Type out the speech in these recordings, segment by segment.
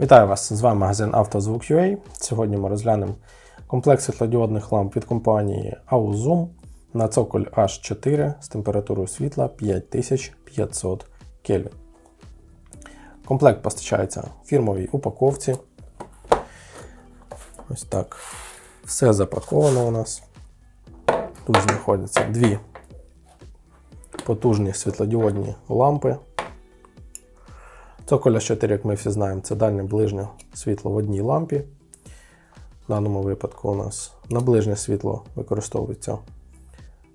Вітаю вас! З вами магазин «Автозвук.UA». Сьогодні ми розглянемо комплект світлодіодних ламп від компанії Auzum на цоколь H4 з температурою світла 5500 Кельвін. Комплект постачається в фірмовій упаковці. Ось так. Все запаковано у нас. Тут знаходяться дві потужні світлодіодні лампи. Цоколя 4, як ми всі знаємо, це дальнє ближнє світло в одній лампі. В даному випадку у нас на ближнє світло використовується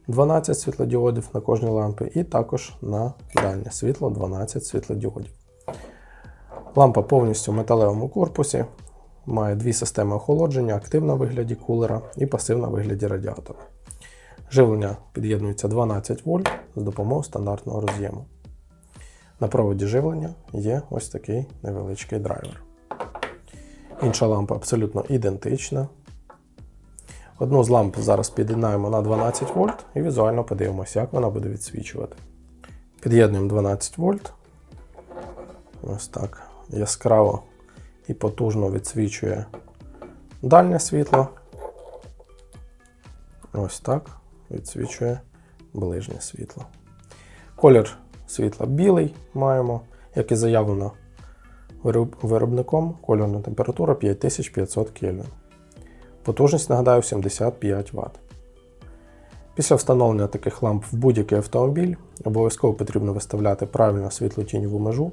12 світлодіодів на кожній лампі, і також на дальнє світло 12 світлодіодів. Лампа повністю в металевому корпусі, має дві системи охолодження: активна в вигляді кулера і пасивна в вигляді радіатора. Живлення під'єднується 12 вольт з допомогою стандартного роз'єму. На проводі живлення є ось такий невеличкий драйвер. Інша лампа абсолютно ідентична. Одну з ламп зараз під'єднаємо на 12 вольт і візуально подивимося, як вона буде відсвічувати. Під'єднуємо 12 вольт. Ось так. Яскраво і потужно відсвічує дальнє світло. Ось так відсвічує ближнє світло. Колір світла білий маємо, як і заявлено виробником, кольорна температура 5500 Кельвін. Потужність, нагадаю, 75 Вт. Після встановлення таких ламп в будь-який автомобіль обов'язково потрібно виставляти правильно світлотіньову межу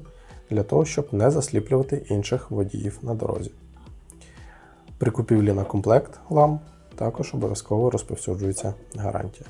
для того, щоб не засліплювати інших водіїв на дорозі. При купівлі на комплект ламп також обов'язково розповсюджується гарантія.